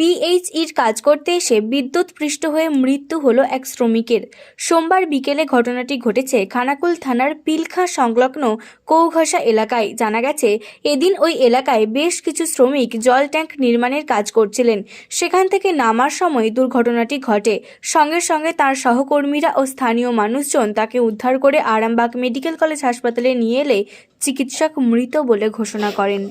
পিএইচইর কাজ করতে এসে বিদ্যুৎপৃষ্ট হয়ে মৃত্যু হলো এক শ্রমিকের। সোমবার বিকেলে ঘটনাটি ঘটেছে খানাকুল থানার পিলখা সংলগ্ন কৌঘষা এলাকায়। জানা গেছে, এদিন ওই এলাকায় বেশ কিছু শ্রমিক জল ট্যাঙ্ক নির্মাণের কাজ করছিলেন। সেখান থেকে নামার সময় দুর্ঘটনাটি ঘটে। সঙ্গে সঙ্গে তার সহকর্মীরা ও স্থানীয় মানুষজন তাকে উদ্ধার করে আরামবাগ মেডিকেল কলেজ হাসপাতালে নিয়ে এলে চিকিৎসক মৃত বলে ঘোষণা করেন।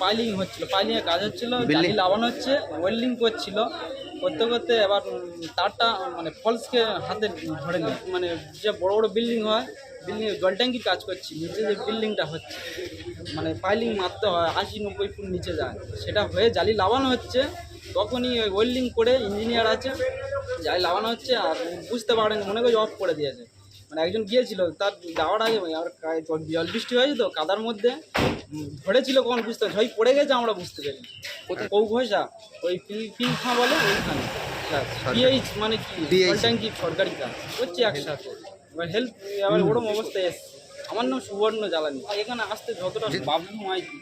পাইলিং হচ্ছিল পাইলিং এর কাজ হচ্ছিল লাগানো হচ্ছে ওয়েল্ডিং করছিল। করতে করতে এবার তারটা মানে ফলসকে হাতে ধরে নি মানে যে বড় বড় বিল্ডিং হয় বিল্ডিং জল ট্যাঙ্কির কাজ করছি, নিচে যে বিল্ডিংটা হচ্ছে মানে পাইলিং মারতে হয়, আশি নব্বই ফুট নিচে যায়। সেটা হয়ে জালি লাগানো হচ্ছে, তখনই ওই ওয়েল্ডিং করে ইঞ্জিনিয়ার আছে, জালি লাগানো হচ্ছে, আর বুঝতে পারেন, মনে করি অফ করে দিয়েছে। মানে একজন গিয়েছিল তার যাওয়ার আগে আর জল জল বৃষ্টি হয়েছে তো কাদার মধ্যে ধরেছিল কখন বুঝতে ঝই পড়ে গেছে আমরা বুঝতে পারি কৌ ঘোষা ওই খাঁ বলে ওইখানে। পিএইচ মানে কি? ট্যাঙ্কি সরকারি কাজ হচ্ছে একসাথে। এবার হেল্প এবার ওরম অবস্থায় এসছে। আমার নাম সুবর্ণ জ্বালানি। এখানে আসতে যতটা বাবলু মাইতি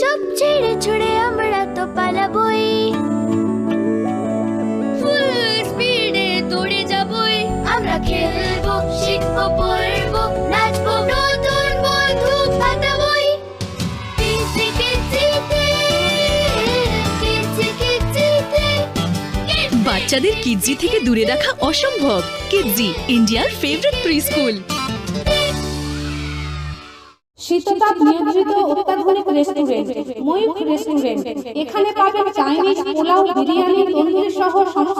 সব ছেড়ে ছুড়ে বাচ্চাদের কিডজি থেকে দূরে রাখা অসম্ভব। কিডজি ইন্ডিয়ার ফেভারিট প্রি স্কুল শীততাপ নিয়ন্ত্রিত অত্যাধুনিক রেস্টুরেন্ট ময়ূখ রেস্টুরেন্ট এখানে পাবেন চাইনিজ পোলাও, বিরিয়ানি, তন্দুরি সহ সমস্ত